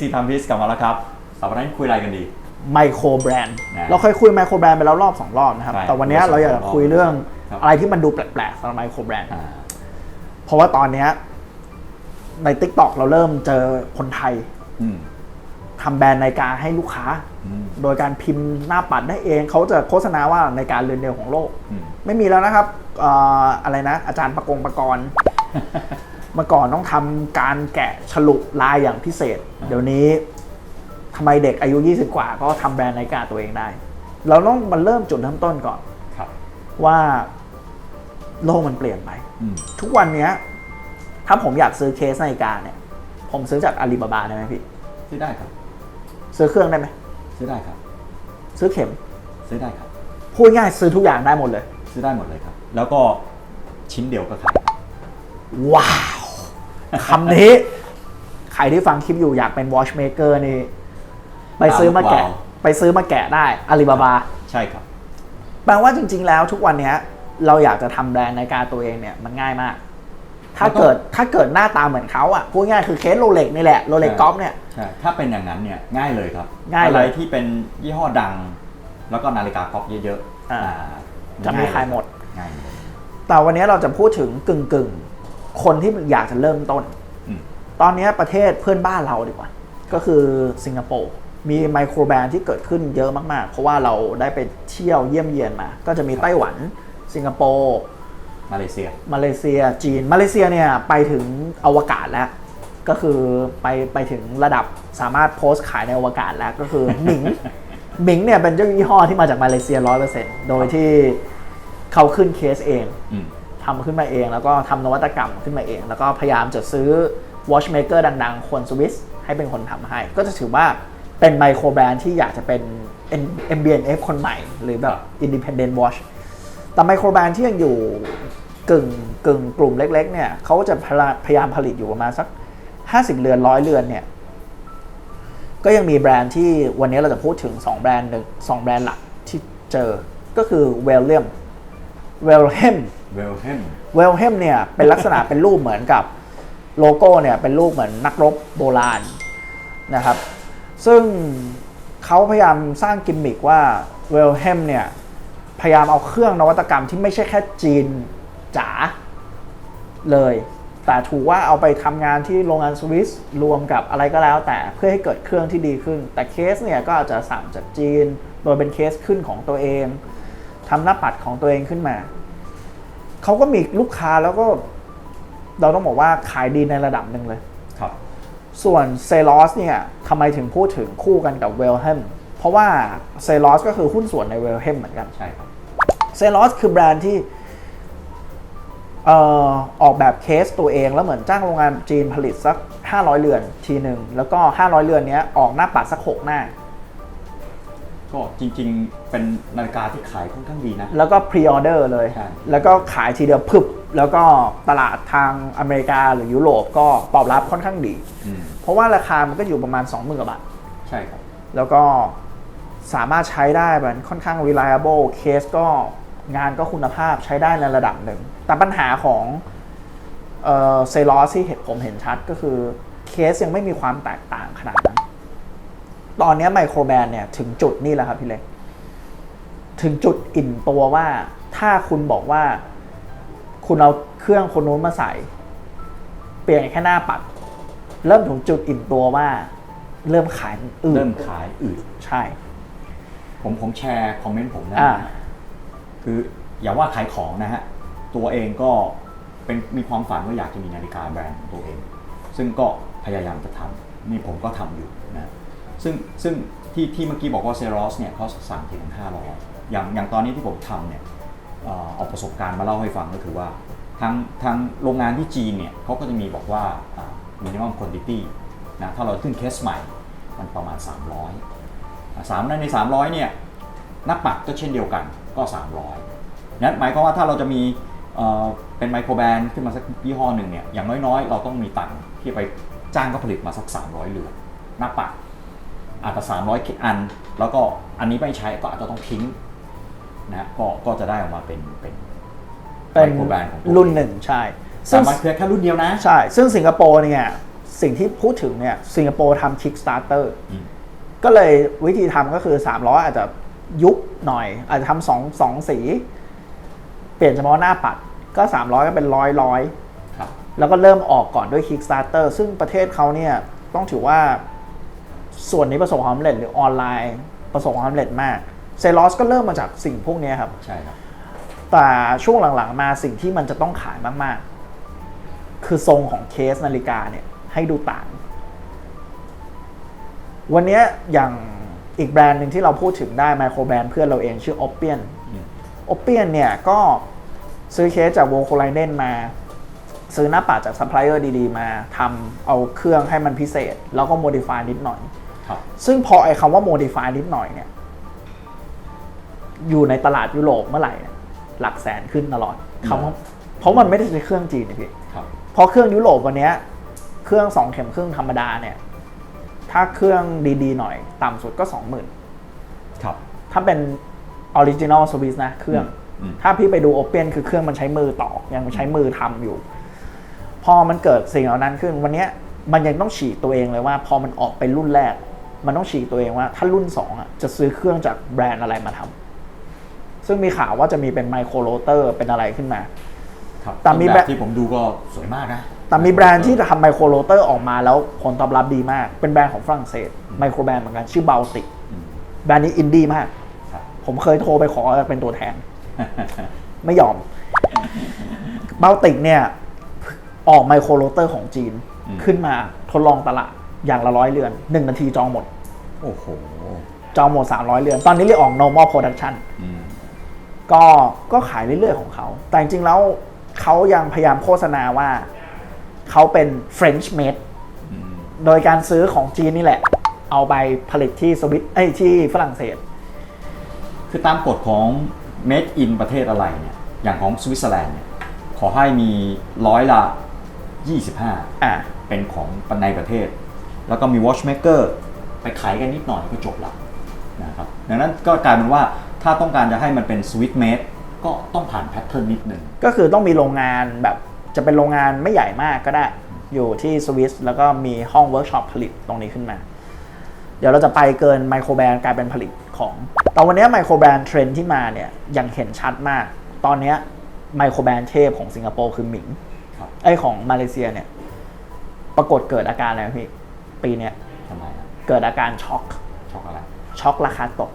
NDC ทำพิสกลับมาแล้วครับสัปดาห์นี้คุยอะไรกันดีไมโครแบรนด์นะเราเคยคุยไมโครแบรนด์ไปแล้วรอบสองรอบนะครับใช่แต่วันเนี้ยรอบสองเราอยากจะคุยเรื่องครับอะไรที่มันดูแปลกๆสำหรับไมโครแบรนด์อ่าเพราะว่าตอนเนี้ยใน t ิ k t o k เราเริ่มเจอคนไทยอืมทำแบรนด์นาฬิกาให้ลูกค้าอืมโดยการพิมพ์หน้าปัดได้เอง เขาจะโฆษณาว่านาฬิกาเรือนเดียวของโลกอืมไม่มีแล้วนะครับเอ่ออะไรนะ อาจารย์ประกงประกรณ์ เมื่อก่อนต้องทำการแกะฉลุลายอย่างพิเศษ เดี๋ยวนี้ทำไมเด็กอายุ 20 กว่า ก็ทำแบรนด์นาฬิกาตัวเองได้ เราต้องมาเริ่มจุดเริ่มต้นก่อนครับว่าโลกมันเปลี่ยนไปอืมทุกวันเนี้ย ถ้าผมอยากซื้อเคสนาฬิกาเนี่ย ผมซื้อจากอาลีบาบาได้ไหมพี่ ซื้อได้ครับ ซื้อเครื่องได้ไหมซื้อได้ครับ ซื้อเข็ม ซื้อได้ครับ พูดง่ายๆซื้อทุกอย่างได้หมดเลย ซื้อได้หมดเลยครับ แล้วก็ชิ้นเดียวก็ขายว้าว คำนี้ ใครที่ฟังคลิปอยู่อยากเป็น watchmaker นี่ ไปซื้อมาแกะว้าวไปซื้อมาแกะได้อาลีบาบาใช่ครับแปลว่าจริง ๆ แล้วทุกวันเนี้ยเราอยากจะทำแบรนด์นาฬิกาตัวเองเนี่ยมันง่ายมาก ถ้าเกิดถ้าเกิดหน้าตาเหมือนเขาอะพูดง่ายคือเคสโรเล็กนี่แหละโรเล็กใช่กอล์ฟเนี่ยใช่ถ้าเป็นอย่างนั้นเนี่ยง่ายเลยครับง่ายเลยอะไรที่เป็นยี่ห้อดัง แล้วก็นาฬิกาก๊อปเยอะๆอ่าอ่าจะมีขายหมดง่ายหมด แต่วันนี้เราจะพูดถึงกึ่งกึ่งๆ คนที่อยากจะเริ่มต้นอืมตอนนี้ประเทศเพื่อนบ้านเราดีกว่า ก็คือสิงคโปร์มีไมโครแบรนด์ที่เกิดขึ้นเยอะมาก ๆ เพราะว่าเราได้ไปเที่ยวเยี่ยมเยียนมา ก็จะมีไต้หวัน สิงคโปร์มาเลเซีย มาเลเซีย จีน มาเลเซียเนี่ยไปถึงอวกาศแล้ว ก็คือไปไปถึงระดับสามารถโพสต์ขายในอวกาศแล้วก็คือหมิงหมิงเนี่ยเป็นเจ้ายี่ห้อที่มาจากมาเลเซียร้อยเปอร์เซ็นต์โดยที่เขาขึ้นเคสเองอืม ทำขึ้นมาเอง แล้วก็ทำนวัตกรรมขึ้นมาเอง แล้วก็พยายามจะซื้อ watchmaker ดังๆ คนสวิสให้เป็นคนทำให้ ก็จะถือว่าเป็นไมโครแบรนด์ที่อยากจะเป็น MBNF คนใหม่ หรือแบบ independent watch แต่ไมโครแบรนด์ที่ยังอยู่กึ่งกึ่งกลุ่มเล็กๆ เนี่ยเขาจะพยายามผลิตอยู่ประมาณสัก 50 เรือนร้อยเรือนเนี่ย ก็ยังมีแบรนด์ที่วันนี้เราจะพูดถึง 2 แบรนด์หนึ่งสองแบรนด์หลักที่เจอ ก็คือ w e l l i a m w e l h a m เวลเฮมเวลเฮมเนี่ยเป็นลักษณะเป็นรูปเหมือนกับโลโก้เนี่ยเป็นรูปเหมือนนักรบโบราณนะครับ ซึ่งเขาพยายามสร้างกิมมิกว่าเวลเฮมเนี่ยพยายามเอาเครื่องนวัตกรรมที่ไม่ใช่แค่จีนจ๋าเลย แต่ถูกว่าเอาไปทำงานที่โรงงานสวิสรวมกับอะไรก็แล้ว แต่เพื่อให้เกิดเครื่องที่ดีขึ้น แต่เคสเนี่ยก็อาจจะสั่งจากจีน โดยเป็นเคสขึ้นของตัวเองทำหน้าปัดของตัวเองขึ้นมา เขาก็มีลูกค้าแล้วก็ เราต้องบอกว่าขายดีในระดับหนึ่งเลย ครับ ส่วนเซลอสเนี่ยทำไมถึงพูดถึงคู่กันกับเวลเฮมเพราะว่าเซลอสก็คือหุ้นส่วนในเวลเฮมเหมือนกันใช่ครับเซลอสคือแบรนด์ที่เอ่อออกแบบเคสตัวเองแล้วเหมือนจ้างโรงงานจีนผลิตสัก 500 เรือนทีหนึ่งแล้วก็ 500 เรือนเนี้ยออกหน้าปัดสัก 6 หน้า ก็จริงๆ เป็นนาฬิกาที่ขายค่อนข้างดีนะ แล้วก็พรีออเดอร์เลย ใช่ แล้วก็ขายทีเดียวพึบ แล้วก็ตลาดทางอเมริกาหรือยุโรปก็ตอบรับค่อนข้างดี อืมเพราะว่าราคามันก็อยู่ประมาณ 20,000กว่าบาท ใช่ครับ แล้วแล้วก็สามารถใช้ได้แบบค่อนข้าง reliable เคสก็งานก็คุณภาพใช้ได้ในระดับหนึ่ง แต่ปัญหาของเซลอสที่เห็นผมเห็นชัดก็คือเคสยังไม่มีความแตกต่างขนาดนั้น ตอนนี้ไมโครแบรนด์เนี่ยถึงจุดนี่แหละครับพี่เล็ก ถึงจุดอิ่มตัวว่าถ้าคุณบอกว่า คุณเอาเครื่องคนนู้นมาใส่ เปลี่ยนแค่หน้าปัด เริ่มถึงจุดอิ่มตัวว่า เริ่มขายอื่นเริ่มขายอืดใช่ ผมผมแชร์คอมเมนต์ผมนะอ่าคืออย่าว่าขายของนะฮะ ตัวเองก็เป็นมีความฝันว่าอยากจะมีนาฬิกาแบรนด์ของตัวเอง ซึ่งก็พยายามจะทำนี่ผมก็ทำอยู่นะ ซึ่งซึ่งที่ที่เมื่อกี้บอกว่าเซรอสเนี่ยเขาสั่งถึง500อย่างอย่างตอนนี้ที่ผมทำเนี่ยเอ่อเอาประสบการณ์มาเล่าให้ฟังก็คือว่าทางทางโรงงานที่จีนเนี่ยเขาก็จะมีบอกว่า minimum quantity นะถ้าเราขึ้นเคสใหม่มันประมาณ 300อะสามในใน 300เนี่ยน้าปัดก็เช่นเดียวกันก็ 300นั้นหมายความว่าถ้าเราจะมีเเป็นไมโครแบรนด์ขึ้นมาสักยี่ห้อหนึ่งเนี่ยอย่างน้อยๆ เราต้องมีตังค์ที่ไปจ้างก็ผลิตมาสัก 300 เหลือนหน้าปัด อาจจะ300อัน แล้วก็อันนี้ไม่ใช้ก็อาจจะต้องทิ้งนะก็ก็จะได้ออกมาเป็นเป็นเป็นไมโครแบรนด์ของตัวรุ่นหนึ่งใช่แต่ซึ่งมันเพียงแค่รุ่นเดียวนะ ใช่ ซึ่งสิงคโปร์เนี่ยสิ่งที่พูดถึงเนี่ยสิงคโปร์ทำ Kickstarter อืมก็เลยวิธีทำก็คือ 300 อาจจะยุบหน่อย อาจจะทำสองสองสี เปลี่ยนเฉพาะหน้าปัดก็ 300 ก็เป็นร้อยร้อยครับแล้วก็เริ่มออกก่อนด้วย Kickstarter ซึ่งประเทศเขาเนี่ยต้องถือว่า ส่วนนี้ประสบความสำเร็จหรือออนไลน์ ประสบความสำเร็จมากเซลอสก็เริ่มมาจากสิ่งพวกเนี้ยครับ ใช่ครับ แต่ช่วงหลังๆมาสิ่งที่มันจะต้องขายมากๆ คือทรงของเคสนาฬิกาเนี่ยให้ดูต่าง วันเนี้ยอย่างอีกแบรนด์หนึ่งที่เราพูดถึงได้ไมโครแบรนด์เพื่อนเราเองชื่อ o p p i a n อืม o p p i a n เนี่ยก็ซื้อเคสจาก v o c o l i d e n มา ซื้อหน้าปัดจากซัพพลายเออร์ดีๆ มาทำเอาเครื่องให้มันพิเศษ แล้วก็โมดิฟายนิดหน่อยครับ ซึ่งพอไอ้คำว่าโมดิฟายนิดหน่อยเนี่ย อยู่ในตลาดยุโรปเมื่อไหร่เนี่ยหลักแสนขึ้นตลอดคำว่าเพราะมันไม่ได้ใช้เครื่องจีนนะพี่ครับ เพราะเครื่องยุโรปวันเนี้ยเครื่องสองเข็มครึ่งธรรมดาเนี่ย ถ้าเครื่องดีๆหน่อย ต่ำสุดก็สองหมื่นครับ ถ้าเป็นออริจินอลสวิสนะเครื่อง อืม ถ้าพี่ไปดูโอเปนคือเครื่องมันใช้มือต่อกยังใช้มือทำอยู่ พอมันเกิดสิ่งเหล่านั้นขึ้นวันเนี้ยมันยังต้องฉีกตัวเองเลยว่า พอมันออกไปรุ่นแรก มันต้องฉีกตัวเองว่า ถ้ารุ่นสองอะ จะซื้อเครื่องจากแบรนด์อะไรมาทำซึ่งมีข่าวว่าจะมีเป็นไมโครโรเตอร์เป็นอะไรขึ้นมาครับแต่มีต้นแบแบบบที่ผมดูก็สวยมากนะ แต่มีแบรนด์ที่ทำไมโครโรเตอร์ออกมาแล้วผลตอบรับดีมาก เป็นแบรนด์ของฝรั่งเศส ไมโครแบรนด์เหมือนกันชื่อเบลติกอืมแบรนด์นี้อินดี้มากครับผมเคยโทรไปขอเป็นตัวแทน ไม่ยอมเบลติกเนี่ย ออกไมโครโรเตอร์ของจีนอืมขึ้นมาทดลองตลาด อย่างละร้อยเรือนหนึ่งนาทีจองหมด โอ้โห จองหมด 300 เรือน ตอนนี้เรียกออก normal production อืมก็ก็ขายเรื่อยๆของเขา แต่จริงๆแล้วเขายังพยายามโฆษณาว่าเขาเป็น French made อืมโดยการซื้อของจีนนี่แหละ เอาไปผลิตที่สวิตเอ้ยที่ฝรั่งเศส คือตามกฎของ made in ประเทศอะไรเนี่ย อย่างของสวิตเซอร์แลนด์เนี่ย ขอให้มีร้อยละ 25 อ่า เป็นของในประเทศ แล้วก็มี watchmaker ไปขายกันนิดหน่อยก็จบละนะครับดังนั้นก็กลายเป็นว่าถ้าต้องการจะให้มันเป็น Swiss made ก็ต้องผ่านแพทเทิร์นนิดหนึ่งก็คือต้องมีโรงงานแบบจะเป็นโรงงานไม่ใหญ่มากก็ได้ อยู่ที่สวิสแล้วก็มีห้องเวิร์กช็อปผลิตตรงนี้ขึ้นมา เดี๋ยวเราจะไปเกินไมโครแบรนด์กลายเป็นผลิตของแต่วันนี้ไมโครแบรนด์เทรนด์ที่มาเนี่ยยังเห็นชัดมาก ตอนเนี้ไมโครแบรนด์เทพของสิงคโปร์คือหมิงครับไอยของมาเลเซียเนี่ย ปรากฏเกิดอาการอะไรพี่ ปีเนี้ยทำไมครับเกิดอาการช็อกช็อกอะไร ช็อกราคาตก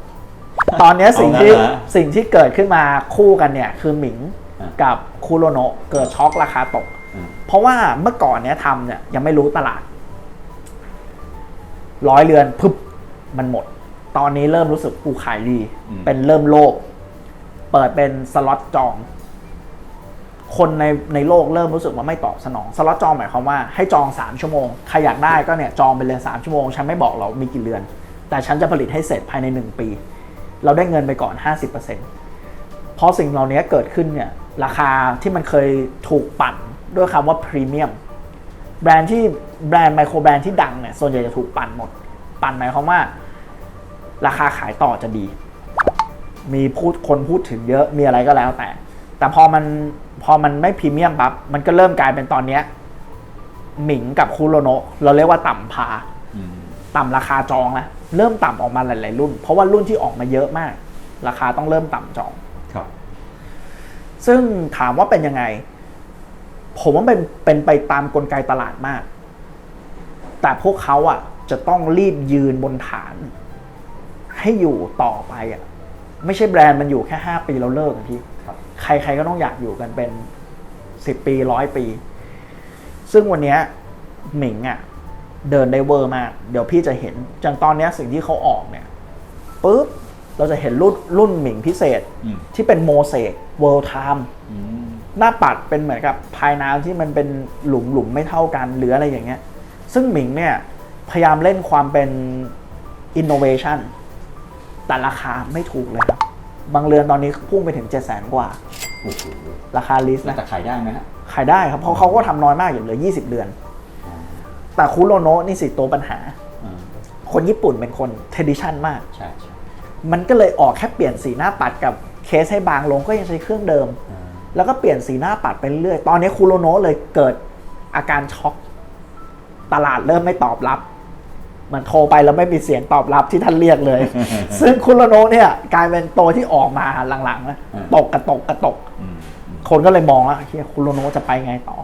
ตอนเนี้ยสิ่งที่เอางั้นเหรอสิ่งที่เกิดขึ้นมาคู่กันเนี่ยคือหมิงอะ กับคูโรโนะเกิดช็อกราคาตก อืมเพราะว่าเมื่อก่อนเนี้ยทำเนี่ยยังไม่รู้ตลาด ร้อยเรือนพึบมันหมด ตอนนี้เริ่มรู้สึกกูขายดี เป็นเริ่มโลภเปิดเป็นสล็อตจอง คนในในโลกเริ่มรู้สึกว่าไม่ตอบสนองสล็อตจองหมายความว่าให้จอง 3 ชั่วโมง ใครอยากได้ก็เนี่ยจองไปเลย3ชั่วโมง ฉันไม่บอกเรามีกี่เรือน แต่ฉันจะผลิตให้เสร็จภายใน 1 ปี เราได้เงินไปก่อน 50%พอสิ่งเหล่านี้เกิดขึ้นเนี่ยราคาที่มันเคยถูกปั่นด้วยคำว่าพรีเมียมแบรนด์ที่แบรนด์ไมโครแบรนด์ที่ดังเนี่ยส่วนใหญ่จะถูกปั่นหมด ปั่นหมายความว่า ราคาขายต่อจะดี มีพูดคนพูดถึงเยอะมีอะไรก็แล้วแต่ แต่พอมันพอมันไม่พรีเมียมปั๊บมันก็เริ่มกลายเป็นตอนเนี้ยหมิงกับคูโรโนะเราเรียกว่าต่ำพาอืมต่ำราคาจองแล้วเริ่มต่ำออกมาหลาย ๆ รุ่น เพราะว่ารุ่นที่ออกมาเยอะมาก ราคาต้องเริ่มต่ำจอง ครับ ซึ่งถามว่าเป็นยังไง ผมว่าเป็นเป็นไปตามกลไกตลาดมาก แต่พวกเขาอะ จะต้องรีบยืนบนฐาน ให้อยู่ต่อไปอะ ไม่ใช่แบรนด์มันอยู่แค่ห้าปีแล้วเลิกอะพี่ครับ ใครๆก็ต้องอยากอยู่กันเป็นสิบปีร้อยปี ซึ่งวันเนี้ยหมิงอะเดินได้เวอร์มาก เดี๋ยวพี่จะเห็นจังตอนเนี้ยสิ่งที่เขาออกเนี่ยปุ๊บเราจะเห็นรุ่นรุ่นหมิงพิเศษอืมที่เป็นโมเสกเวิลด์ไทม์อืมหน้าปัดเป็นเหมือนกับภายน้ำที่มันเป็นหลุมหลุมไม่เท่ากันหรืออะไรอย่างเงี้ย ซึ่งหมิงเนี่ยพยายามเล่นความเป็นอินโนเวชันแต่ราคาไม่ถูกเลยครับ บางเรือนตอนนี้พุ่งไปถึง 7 0 0 0 0 0 กว่า โอ้โหราคาลิสต์แล้วนะจะขายได้ไหมฮะ ขายได้ครับ เพราะเขาก็ทำน้อยมากอยู่เหลือ 20 เดือน แต่คุโรโนะนี่สิตัวปัญหาอืมคนญี่ปุ่นเป็นคนเทดิชันมาก ใช่ใช่มันก็เลยออกแค่เปลี่ยนสีหน้าปัดกับเคสให้บางลงก็ยังใช้เครื่องเดิม อ่าแล้วก็เปลี่ยนสีหน้าปัดไปเรื่อย ตอนนี้คูโรโนะเลยเกิดอาการช็อก ตลาดเริ่มไม่ตอบรับเห มันโทรไปแล้วไม่มีเสียงตอบรับที่ท่านเรียกเลย ซึ่งคุโรโนะเนี่ยกลายเป็นตัวที่ออกมาหลังๆนะอืมตกกระตกกระตกอืมอืมคนก็เลยมองว่าเฮียคุโรโนะจะไปไงต่อ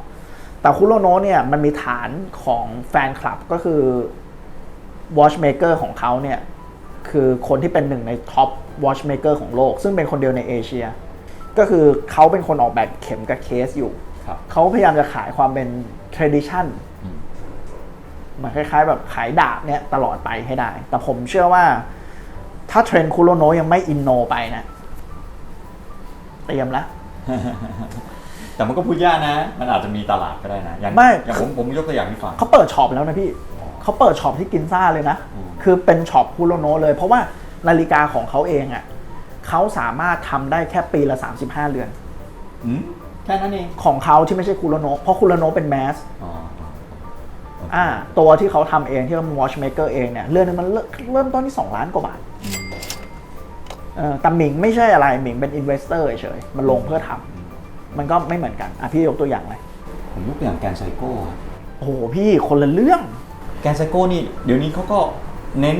แต่คุโรโนะเนี่ยมันมีฐานของแฟนคลับก็คือ watchmaker ของเขาเนี่ยคือคนที่เป็นหนึ่งในท็อป watchmaker ของโลก ซึ่งเป็นคนเดียวในเอเชีย ก็คือเขาเป็นคนออกแบบเข็มกับเคสอยู่ครับเขาพยายามจะขายความเป็น tradition อืม เหมือนคล้าย ๆ แบบขายดาบเนี่ยตลอดไปให้ได้ แต่ผมเชื่อว่า ถ้าเทรนด์คุโรโนะยังไม่อินโนไปนะเตรียมแล้วแต่มันก็พูดยากนะ มันอาจจะมีตลาดก็ได้นะ อย่างไม่อย่างผมผมยกตัวอย่างให้ฟังเขาเปิดช็อปแล้วนะพี่เขาเปิดช็อปที่กินซ่าเลยนะอืมคือเป็นช็อปคุโรโนะเลย เพราะว่านาฬิกาของเขาเองอะ่ะเขาสามารถทำได้แค่ปีละ 35เรือนอืมแค่นั้นเอง ของเขาที่ไม่ใช่คุโรโนะเพราะคุโรโนะเป็นแมสอ๋อ อ๋อโอเคอ่าตัวที่เขาทำเองที่เป็น watchmaker เองเนี่ยเรือนนึงมันเริ่มเริ่มต้นที่ 2 ล้านกว่าบาทอืมเออแต่หมิงไม่ใช่อะไรหมิงเป็น investor เฉยๆมันลงเพื่อทำมันก็ไม่เหมือนกันอะพี่ยกตัวอย่างเลยผมยกตัวอย่างแกนไซโก้อะโอ้โหพี่คนละเรื่อง แกนไซโก้นี่เดี๋ยวนี้เขาก็เน้น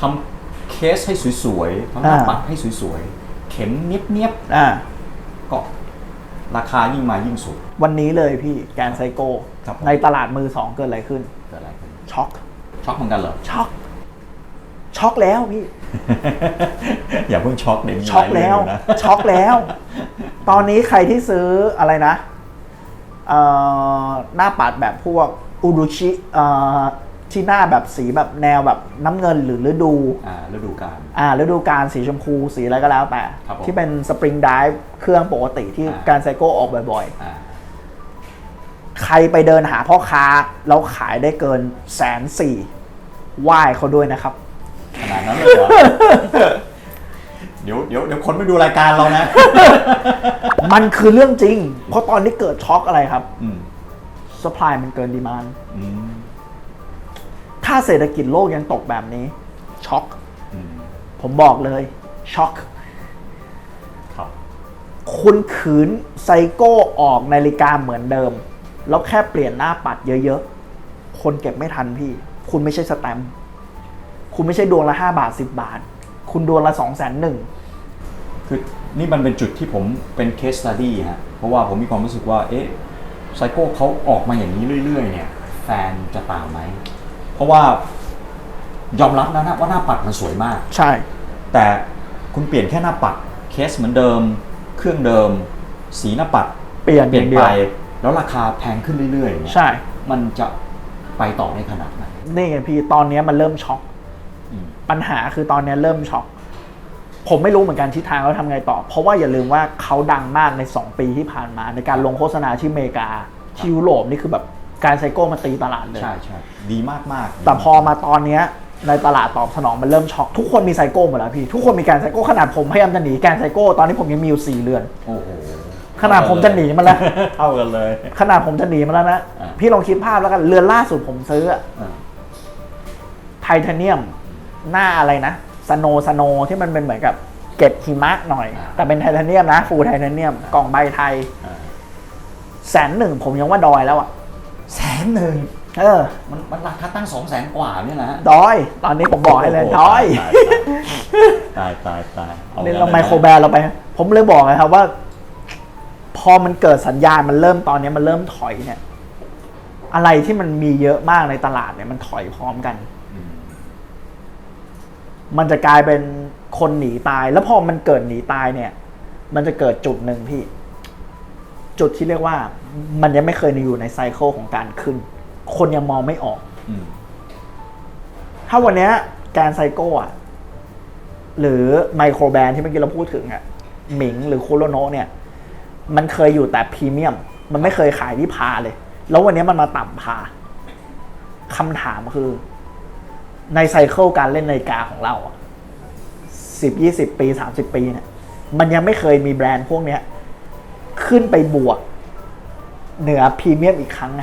ทำเคสให้สวยๆทำหน้าอ่า ปัดให้สวยๆ เข็มเนียบอ่า ๆก็ราคายิ่งมายิ่งสุด วันนี้เลยพี่แกนไซโก้ครับผม ในตลาดมือสองเกิดอะไรขึ้น เกิดอะไรขึ้นช็อก ช็อกเหมือนกันเหรอ ช็อก ช็อกแล้วพี่ อย่าเพิ่งช็อกเดี๋ยวมีช็อกแล้วหายเรื่องยู่นะ ช็อกแล้ว ตอนนี้ใครที่ซื้ออะไรนะเอ่อหน้าปัดแบบพวกอุรุชิเอ่อที่หน้าแบบสีแบบแนวแบบน้ำเงินหรือฤดู อ่าฤดูกาล อ่าฤดูกาลสีชมพูสีอะไรก็แล้วแต่ ครับผมที่เป็นสปริงไดฟ์เครื่องปกติที่อ่า การไซโก้ออกบ่อยอ่าๆ ใครไปเดินหาพ่อค้า แล้วขายได้เกินแสนสี่ไหว้เขาด้วยนะครับ ขนาดนั้นเลยเหรอ เดี๋ยวเดี๋ยวเดี๋ยวคนไม่ดูรายการเรานะ มันคือเรื่องจริง เพราะตอนนี้เกิดช็อกอะไรครับอืมสปายมันเกินดีมานอืมถ้าเศรษฐกิจโลกยังตกแบบนี้ช็อกอืมผมบอกเลยช็อกครับ คุณขืนไซโก้ออกนาฬิกาเหมือนเดิม แล้วแค่เปลี่ยนหน้าปัดเยอะๆ คนเก็บไม่ทันพี่ คุณไม่ใช่สแตมป์คุณไม่ใช่ดวงละ5บาท10บาท คุณดวงละ2 0 0 0 0หนึ่งคือนี่มันเป็นจุดที่ผมเป็นเคส e ตัดดี้ฮะ เพราะว่าผมมีความรู้สึกว่า เอ๊ะไซโก้เขาออกมาอย่างนี้เรื่อย ๆ เนี่ย แฟนจะตามไหม เพราะว่ายอมรับนะนะว่าหน้าปัดมันสวยมาก ใช่ แต่คุณเปลี่ยนแค่หน้าปัดเคสเหมือนเดิม เครื่องเดิม สีหน้าปัดเปลี่ยนเปลี่ยนอย่างเดีไปยว แล้วราคาแพงขึ้นเรื่อยๆเนี่ยใช่ มันจะไปต่อได้ขนาดไหนนี่ไงพี่ตอนนี้มันเริ่มช็อก อืม ปัญหาคือตอนนี้เริ่มช็อก ผมไม่รู้เหมือนกันทิศทางเขาทำไงต่อ เพราะว่าอย่าลืมว่าเขาดังมากใน 2 ปีที่ผ่านมา ในการลงโฆษณาที่อเมริกา ที่ยุโรปนี่คือแบบการไซโก้มาตีตลาดเลย ใช่ใช่ดีมากมากๆแต่พอมาตอนเนี้ยในตลาดตอบสนองมันเริ่มช็อกทุกคนมีไซโก้หมดแล้วพี่ ทุกคนมีการไซโก้ขนาดผมพยายามจะหนีการไซโก้ตอนนี้ผมยังมีอยู่สี่เรือน โอ้โห ขนาดผมจะหนีมันแล้ว เท่ากันเลย ขนาดผมจะหนีมันแล้วนะ อ่าพี่ลองคิดภาพแล้วกัน เรือนล่าสุดผมซื้ออะอ่าไทเทเนียม หน้าอะไรนะ สโนสโนที่มันเป็นเหมือนกับเกล็ดหิมะหน่อย แต่เป็นไทเทเนียมนะ ฟูไทเทเนียม กล่องใบไทย อ่าแสนหนึ่งผมยังว่าดอยแล้วอะแสนหนึ่งเออ มันมันราคาตั้งสองแสนกว่าเนี่ยนะฮะดอย ตอนนี้ผมบอกให้เลยดอย ตายตายตายเอาเนี่ยงั้เราลยะไมโครแบรนด์เราไป ผมเลยบอกนะครับว่า พอมันเกิดสัญญาณมันเริ่มตอนนี้มันเริ่มถอยเนี่ย อะไรที่มันมีเยอะมากในตลาดเนี่ยมันถอยพร้อมกันอืมมันจะกลายเป็นคนหนีตาย แล้วพอมันเกิดหนีตายเนี่ย มันจะเกิดจุดหนึ่งพี่ จุดที่เรียกว่า มันยังไม่เคยอยู่ในไซเคิลของการขึ้น คนยังมองไม่ออกอืมถ้าวันเนี้ยแกนไซโก้อะหรือไมโครแบรนด์ที่เมื่อกี้เราพูดถึงอะหมิงหรือโคโรโนะเนี่ย มันเคยอยู่แต่พรีเมียม มันไม่เคยขายที่พาเลย แล้ววันนี้มันมาต่ำพาคำถามคือ ในไซเคิลการเล่นนาฬิกาของเราสิบยี่สิบปีสามสิบปีเนี่ย มันยังไม่เคยมีแบรนด์พวกเนี้ย ขึ้นไปบวก เหนือพรีเมียมอีกครั้งไง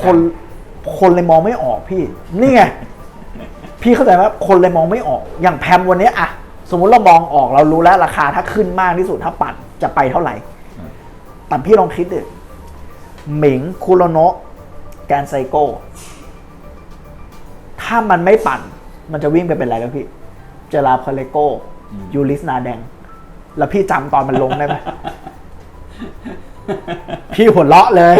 คนคนเลยมองไม่ออกพี่ นี่ไง พี่เข้าใจไหมคนเลยมองไม่ออก อย่างแพมวันนี้อะสมมุติเรามองออกเรารู้แล้วราคาถ้าขึ้นมากที่สุดถ้าปัด จะไปเท่าไหร่ แต่พี่ลองคิดดิหมิงคุโรโนะแกนไซโก้ ถ้ามันไม่ปั่น มันจะวิ่งไปเป็นอะไรแล้วพี่ เจลาพาเลโกอืมยูริสนาแดง แล้วพี่จำตอนมันลงได้ไหมพี่หัวเราะเลย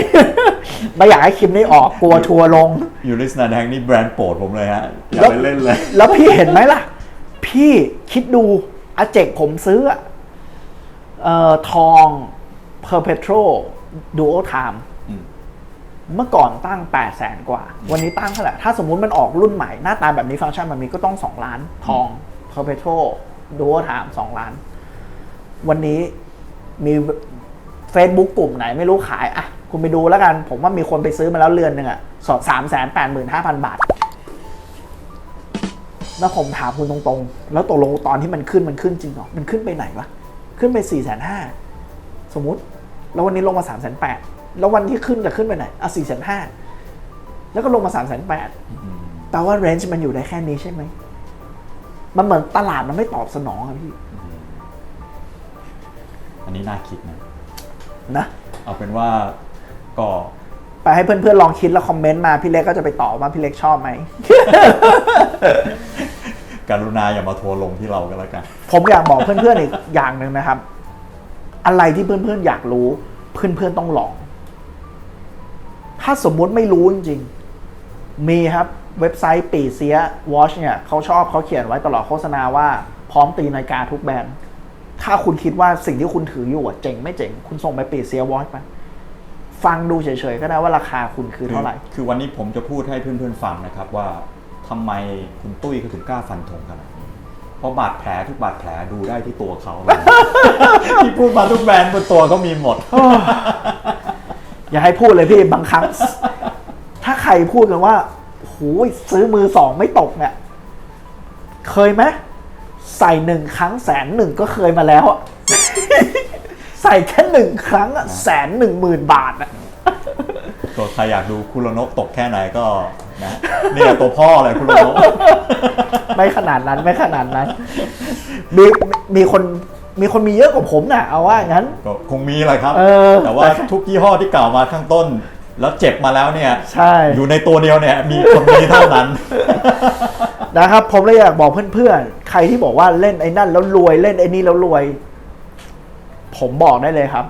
ไม่อยากให้คลิปนี้ออกกลัวทัวร์ลง ยูริสนาแดงนี่แบรนด์โปรดผมเลยฮะอย่าแล้วไปเล่นเลย แล้วพี่เห็นไหมล่ะ พี่คิดดูอาเจกผมซื้ออะ เอ่อทอง Perpetual Duo Time อืม เมื่อก่อนตั้ง 8 0 0แสนกว่า วันนี้ตั้งเท่าไหร่ ถ้าสมมุติมันออกรุ่นใหม่ หน้าตาแบบนี้ฟังก์ชันแบบนี้ก็ต้อง 2 ล้านทอง Perpetual Duo Time 2 ล้าน วันนี้มี Facebook กลุ่มไหนไม่รู้ขาย อะ คุณไปดูแล้วกัน ผมว่ามีคนไปซื้อมาแล้วเรือนหนึ่งอะสามแสนแปดหมื่นห้าพันบาท แล้วผมถามคุณตรงๆ แล้วตกลงตอนที่มันขึ้นมันขึ้นจริงเหรอ มันขึ้นไปไหนวะ ขึ้นไปสี่แสนห้าสมมุติ แล้ววันนี้ลงมาสามแสนแปดแล้ววันที่ขึ้นจะขึ้นไปไหนอะสี่แสนห้าแล้วก็ลงมาสามแสนแปดแปลว่าเรนจ์มันอยู่ได้แค่นี้ใช่ไหม มันเหมือนตลาดมันไม่ตอบสนองอะพี่ อันนี้น่าคิดนะ นะ เอาเป็นว่าก็ไปให้เพื่อนๆลองคิดแล้วคอมเมนต์มา พี่เล็กก็จะไปตอบว่าพี่เล็กชอบไหม การุณาอย่ามาทัวร์ลงที่เราก็แล้วกัน ผมอยากบอกเพื่อนๆอีกอย่างหนึ่งนะครับ อะไรที่เพื่อนๆอยากรู้ เพื่อนๆต้องลอง ถ้าสมมุติไม่รู้จริงๆมีครับเว็บไซต์ปีเซียวอชเนี่ยเขาชอบเขาเขียนไว้ตลอดโฆษณาว่าพร้อมตีนาฬิกาทุกแบรนด์ ถ้าคุณคิดว่าสิ่งที่คุณถืออยู่อะเจ๋งไม่เจ๋ง คุณส่งไปปีเซียวอชไปฟังดูเฉยๆก็ได้ว่าราคาคุณคือเท่าไหร่ คือคือวันนี้ผมจะพูดให้เพื่อนๆฟังนะครับว่า ทำไมคุณตุ้ยเขาถึงกล้าฟันธงขนาดนี้เพราะบาดแผลทุกบาดแผลดูได้ที่ตัวเขาเลยที่พูดมาทุกแบรนด์บนตัวเขามีหมด อย่าให้พูดเลยพี่บางครั้ง ถ้าใครพูดกันว่าโอ้ยซื้อมือสองไม่ตกเนี่ย เคยไหมใส่หนึ่งครั้งแสนหนึ่งก็เคยมาแล้วอะ ใส่แค่หนึ่งครั้งอะแสนหนึ่งหมื่นบาทอะ ก็ใครอยากดูคุโรโนะตกแค่ไหนก็ นะนี่แหละตัวพ่อเลยคุโรโนะไม่ขนาดนั้นไม่ขนาดนั้น มีมีคนมีคนมีเยอะกว่าผมน่ะเอาว่างั้น ก็คงมีแหละครับ เออ แต่ว่าทุกยี่ห้อที่กล่าวมาข้างต้น แล้วเจ็บมาแล้วเนี่ย ใช่ อยู่ในตัวเดียวเนี่ย มีคนนี้เท่านั้น นะครับผมเลยอยากบอกเพื่อนๆ ใครที่บอกว่าเล่นไอ้นั่นแล้วรวยเล่นไอ้นี่แล้วรวย ผมบอกได้เลยครับ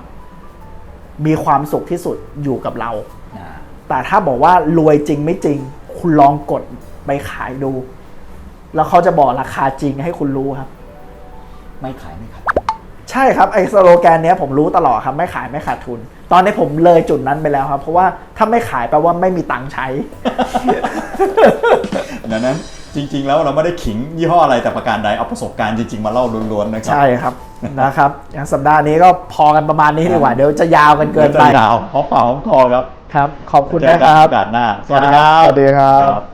มีความสุขที่สุดอยู่กับเรา แต่ถ้าบอกว่ารวยจริงไม่จริง คุณลองกดไปขายดู แล้วเขาจะบอกราคาจริงให้คุณรู้ครับ ไม่ขายไม่ขายใช่ครับไอ้สโลแกนเนี้ยผมรู้ตลอดครับ ไม่ขายไม่ขาดทุน ตอนนี้ผมเลยจุดนั้นไปแล้วครับ เพราะว่าถ้าไม่ขายแปลว่าไม่มีตังค์ใช้ ดังนั้นจริง ๆ แล้วเราไม่ได้ขิงยี่ห้ออะไรแต่ประการใดเอาประสบการณ์จริง ๆ มาเล่าล้วนๆนะครัใช่ครับนะครับอย่างสัปดาห์นี้ก็พอกันประมาณนี้ดีกว่าเดี๋ยวจะยาวกันเกินไปดี๋ยวจะยาวหอมปากหอมคอครับ ครับ ขอบคุณเจอนะกัคนรับโอกาสหน้า สวัสดีครับ สวัสดีครับครับ